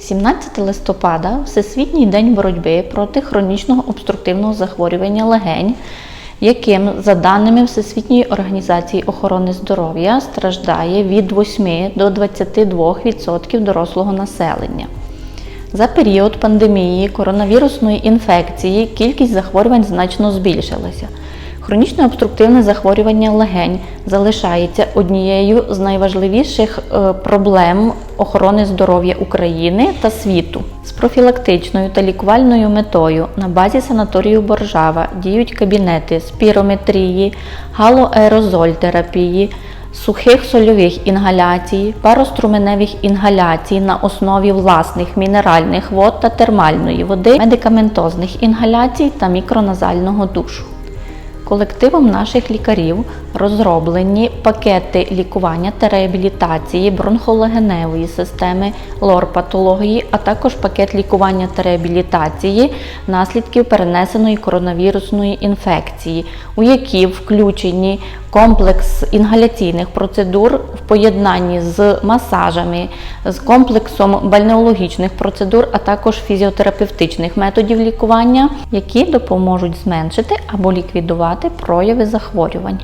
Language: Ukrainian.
17 листопада Всесвітній день боротьби проти хронічного обструктивного захворювання легень, яким, за даними Всесвітньої організації охорони здоров'я, страждає від 8 до 22% дорослого населення. За період пандемії коронавірусної інфекції кількість захворювань значно збільшилася. Хронічне обструктивне захворювання легень залишається однією з найважливіших е, проблем охорони здоров'я України та світу. З профілактичною та лікувальною метою на базі санаторію Боржава діють кабінети спірометрії, галоаерозоль терапії, сухих сольових інгаляцій, пароструменевих інгаляцій на основі власних мінеральних вод та термальної води, медикаментозних інгаляцій та мікроназального душу. Колективом наших лікарів розроблені пакети лікування та реабілітації бронхолегеневої системи, лор-патології, а також пакет лікування та реабілітації наслідків перенесеної коронавірусної інфекції, у які включені комплекс інгаляційних процедур в поєднанні з масажами, з комплексом бальнеологічних процедур, а також фізіотерапевтичних методів лікування, які допоможуть зменшити або ліквідувати прояви захворювань.